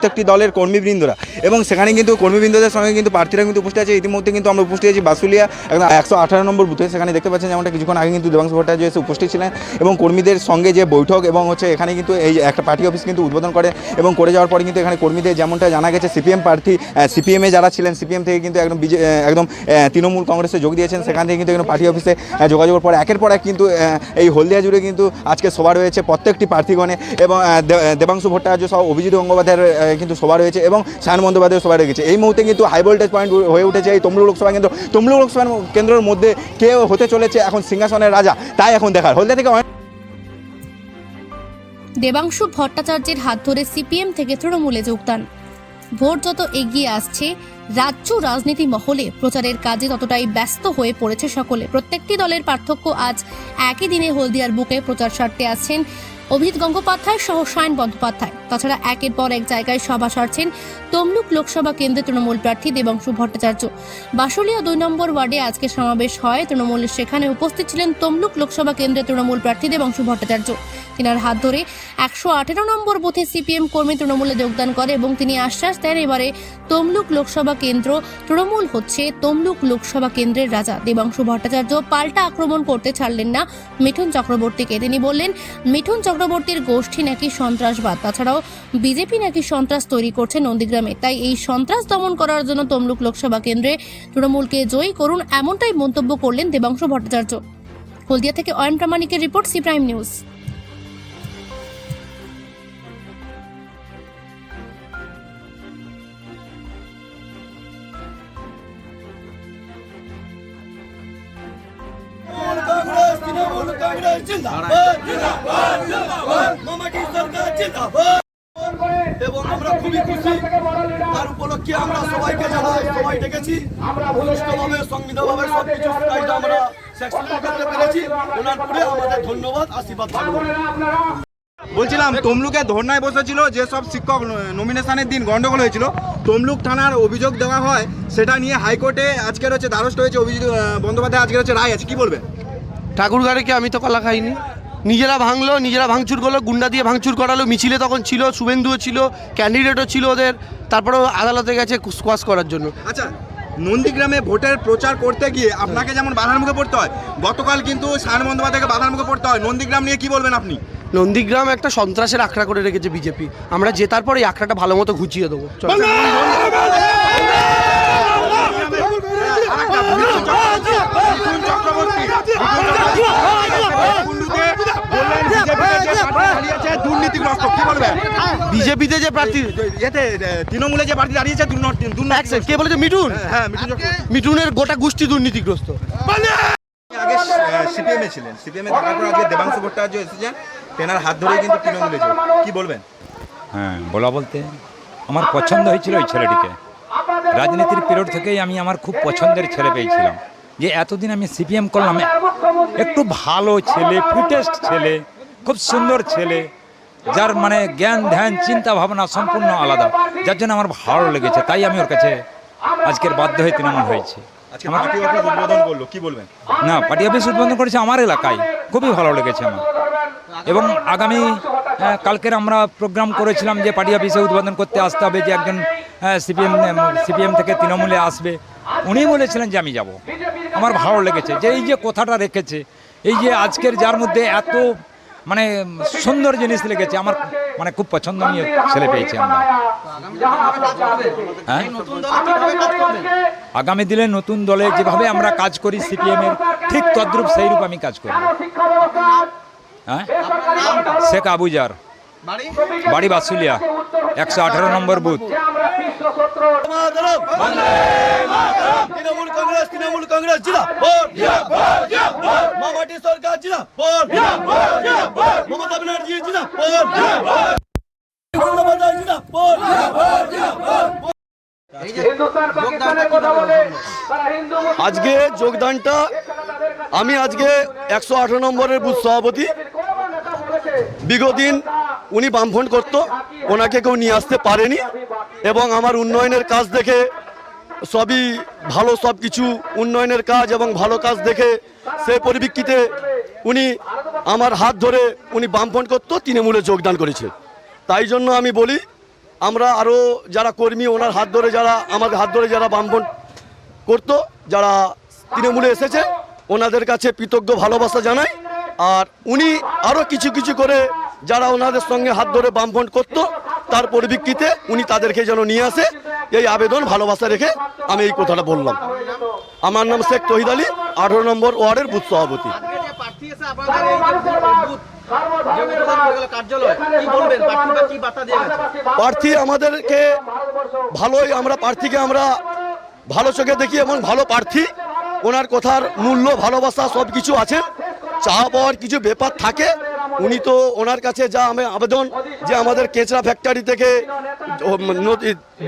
প্রত্যেকটি দলের কর্মীবৃন্দরা। এবং সেখানে কিন্তু কর্মীবৃন্দদের সঙ্গে কিন্তু প্রার্থীরা কিন্তু উপস্থিত আছে। ইতিমধ্যে কিন্তু আমরা উপস্থিত আছি বাসুলিয়া, একদম একশো আঠারো নম্বর বুথে। সেখানে দেখতে পাচ্ছেন যেমনটা কিছুক্ষণ আগে কিন্তু দেবাংশু ভট্টাচার্য এসে উপস্থিত ছিলেন। এবং কর্মীদের সঙ্গে যে বৈঠক এবং হচ্ছে এখানে কিন্তু এই একটা পার্টি অফিস কিন্তু উদ্বোধন করে এবং করে যাওয়ার পরে কিন্তু এখানে কর্মীদের যেমনটা জানা গেছে, সিপিএম প্রার্থী সিপিএমে যারা ছিলেন, সিপিএম থেকে কিন্তু একদম বিজে একদম তৃণমূল কংগ্রেসে যোগ দিয়েছেন। সেখান থেকে কিন্তু একদম পার্টি অফিসে যোগাযোগের পর একের পর এক কিন্তু এই হলদিয়া জুড়ে কিন্তু আজকে সভা রয়েছে প্রত্যেকটি প্রার্থীগণে। এবং দেবাংশু ভট্টাচার্য সহ অভিজিৎ গঙ্গোপাধ্যায়ের কিন্তু সভা রয়েছে এবং সায়ন বন্দ্যোপাধ্যায়ের সভা রয়েছে এই মুহূর্তে কিন্তু হাই ভোল্টেজ পয়েন্ট হয়ে উঠেছে এই তমলুক লোকসভা কেন্দ্র। তমলুক লোকসভা কেন্দ্রের মধ্যে কে হতে চলেছে এখন সিংহাসনের রাজা, তাই এখন দেখার। হলদিয়া থেকে দেবাংশু ভট্টাচার্যের হাত ধরে সিপিএম থেকে তৃণমূলে যোগদান। ভোট যত এগিয়ে আসছে, রাজ্য রাজনীতি মহলে প্রচারের কাজে ততটাই ব্যস্ত হয়ে পড়েছে সকলে। প্রত্যেকটি দলের পার্থক্য আজ একই দিনে হলদিয়ার বুকে প্রচার সারতে আছেন অভিজিৎ গঙ্গোপাধ্যায় সহ সায়ন বন্দ্যোপাধ্যায়। তাছাড়া একের পর এক জায়গায় সভা সারছেন তমলুক লোকসভা কেন্দ্রে তৃণমূল প্রার্থী দেবাংশু ভট্টাচার্য। বাসুলিয়া দুই নম্বর ওয়ার্ডে আজকে সমাবেশ হয়। তৃণমূল সেখানে উপস্থিত ছিলেন তমলুক লোকসভা কেন্দ্রে তৃণমূল প্রার্থী দেবাংশু ভট্টাচার্য। তিনার হাত ধরে একশো আঠেরো নম্বর বুথে সিপিএম কর্মী তৃণমূলে যোগদান করে এবং তিনি আশ্বাস দেন, এবারে তমলুক লোকসভা কেন্দ্র তৃণমূল হচ্ছে তমলুক লোকসভা কেন্দ্রের রাজা। দেবাংশু ভট্টাচার্য পাল্টা আক্রমণ করতে ছাড়লেন না মিঠুন চক্রবর্তীকে। তিনি বললেন, মিঠুন চক্রবর্তীর গোষ্ঠী নাকি সন্ত্রাসবাদ? তাছাড়াও বিজেপি নাকি সন্ত্রাস তৈরি করছে নন্দীগ্রামে। তাই এই সন্ত্রাস দমন করার জন্য তমলুক লোকসভা কেন্দ্রে তৃণমূলকে জয়ী করুন এমনটাই মন্তব্য করলেন দেবাংশু ভট্টাচার্য। হলদিয়া থেকে অয়ন প্রামাণিকের রিপোর্ট সি প্রাইম নিউজ। এবং আমরা খুবই খুশি। তার উপলক্ষে আমরা সবাইকে জানাই সবাই ডেকেছি। সুষ্ঠুভাবে সংবিধানভাবে সবকিছু কাজটা আমরা সাকসেসফুল করতে পেরেছি। ওনার আমাদের ধন্যবাদ আশীর্বাদ থাকবে। বলছিলাম তমলুকে ধর্নায় বসেছিল যেসব শিক্ষক নমিনেশনের দিন গন্ডগোল হয়েছিল। তমলুক থানার অভিযোগ দেওয়া হয় সেটা নিয়ে হাইকোর্টে আজকের হচ্ছে দ্বারস্থ হয়েছে অভিযোগ বন্দ্যোপাধ্যায় আজকের হচ্ছে রায় আছে কি বলবেন ঠাকুরগাড়িকে আমি তো কলা খাইনি। নিজেরা ভাঙলো নিজেরা ভাঙচুর করল গুন্ডা দিয়ে ভাঙচুর করালো মিছিলে তখন ছিল শুভেন্দুও ছিল ক্যান্ডিডেটও ছিল ওদের তারপরেও আদালতে গেছে স্কোয়াশ করার জন্য। আচ্ছা নন্দীগ্রামে ভোটের প্রচার করতে গিয়ে আপনাকে যেমন বাধার মুখে পড়তে হয় গতকাল কিন্তু সায়ন বন্দ্যোপাধ্যায়কে বাধার মুখে পড়তে হয়। নন্দীগ্রাম নিয়ে কি বলবেন আপনি? নন্দীগ্রাম একটা সন্ত্রাসের আখড়া করে রেখেছে বিজেপি। আমরা জেতার পর এই আখড়াটা ভালো মতো ঘুচিয়ে দেবো চলো। মিঠুন চক্রবর্তী কুন্ডুতে বললেন বিজেপিতে যে প্রার্থী দুর্নীতিগ্রস্ত কি বলবেন বিজেপিতে যে প্রার্থী এতে তৃণমূলে যে প্রার্থী দাঁড়িয়েছে কে বলেছে? মিঠুন? হ্যাঁ মিঠুন মিঠুনের গোটা গোষ্ঠী দুর্নীতিগ্রস্ত। আগে সিপিএমে ছিলেন। সিপিএমে থাকার পর আজকে দেবাংশু ভট্টাচার্য এসেছেন। তেনার হাত ধরেই কিন্তু তৃণমূলে কি বলবেন? হ্যাঁ বলা বলতে আমার পছন্দ হয়েছিল ওই ছেলেটিকে। রাজনীতির পিরিয়ড থেকেই আমি আমার খুব পছন্দের ছেলে পেয়েছিলাম। যে এতদিন আমি সিপিএম করলাম একটু ভালো ছেলে ফুটেস্ট ছেলে খুব সুন্দর ছেলে যার মানে জ্ঞান ধ্যান চিন্তা ভাবনা সম্পূর্ণ আলাদা। যার জন্য আমার ভালো লেগেছে তাই আমি ওর কাছে আজকের বাধ্য হয়ে তৃণমূল হয়েছে। আজকে পার্টি অফিস উদ্বোধন করল কি বলবেন? না পার্টি অফিস উদ্বোধন করেছে আমার এলাকায় খুবই ভালো লেগেছে আমার। এবং আগামী কালকের আমরা প্রোগ্রাম করেছিলাম যে পার্টি অফিসে উদ্বোধন করতে আসতে হবে যে একজন সিপিএম সিপিএম থেকে তৃণমূলে আসবে। উনি বলেছিলেন যে আমি যাব। আমার ভালো লেগেছে। যে এই যে কথাটা রেখেছে এই যে আজকের যার মধ্যে এত মানে সুন্দর জিনিস লেগেছে আমার মানে খুব পছন্দনীয় ছেলে পেয়েছি আমরা। হ্যাঁ? আগামী দিনে নতুন দলে যেভাবে আমরা কাজ করি সিপিএম এর ঠিক তদ্রুপ সেই রূপ আমি কাজ করি হ্যাঁ? শেখ আবুজার বাড়ি? বাসুলিয়া একশো আঠারো নম্বর বুথ। তৃণমূল কংগ্রেস তৃণমূল কংগ্রেস মামাটি সরকার মমতা ব্যানার্জি আজকে যোগদানটা আমি আজকে একশো আঠারো নম্বরের বুথ সভাপতি। বিগত দিন উনি বামফ্রন্ট করত, ওনাকে কেউ নিয়ে আসতে পারেনি এবং আমার উন্নয়নের কাজ দেখে সবই ভালো সব কিছু, উন্নয়নের কাজ এবং ভালো কাজ দেখে সেই পরিপ্রেক্ষিতে উনি আমার হাত ধরে উনি বামফ্রন্ট করতো, তৃণমূলে যোগদান করেছে। তাই জন্য আমি বলি, আমরা আরও যারা কর্মী, ওনার হাত ধরে যারা, আমাদের হাত ধরে যারা বামফ্রন্ট করতো, যারা তৃণমূলে এসেছে, ওনাদের কাছে কৃতজ্ঞ ভালোবাসা জানাই। আর উনি আরও কিছু কিছু করে যারা ওনাদের সঙ্গে হাত ধরে বামফ্রন্ট করতো, তার পরিপ্রেক্ষিতে উনি তাদেরকে যেন নিয়ে আসে, এই আবেদন ভালোবাসা রেখে আমি এই কথাটা বললাম। আমার নাম শেখ তহিদ আলী, আঠারো নম্বর ওয়ার্ডের বুথ সভাপতি। প্রার্থী আমাদেরকে ভালোই, আমরা প্রার্থীকে আমরা ভালো চোখে দেখি এবং ভালো প্রার্থী। ওনার কথার মূল্য, ভালোবাসা সব কিছু আছে। চাওয়া পাওয়ার কিছু ব্যাপার থাকে। উনি তো ওনার কাছে যা আমি আবেদন যে আমাদের কেঁচড়া ফ্যাক্টরি থেকে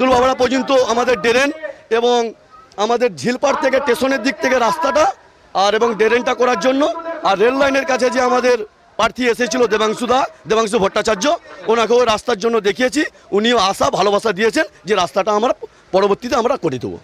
দুলবাবড়া পর্যন্ত আমাদের ড্রেন এবং আমাদের ঝিলপাড় থেকে স্টেশনের দিক থেকে রাস্তাটা আর এবং ড্রেনটা করার জন্য আর রেল লাইনের কাছে যে আমাদের প্রার্থী এসেছিল দেবাংশু দা, দেবাংশু ভট্টাচার্য, ওনাকেও রাস্তার জন্য দেখিয়েছি। উনিও আশা, ভালোবাসা দিয়েছেন যে রাস্তাটা আমরা পরবর্তীতে আমরা করে দেবো।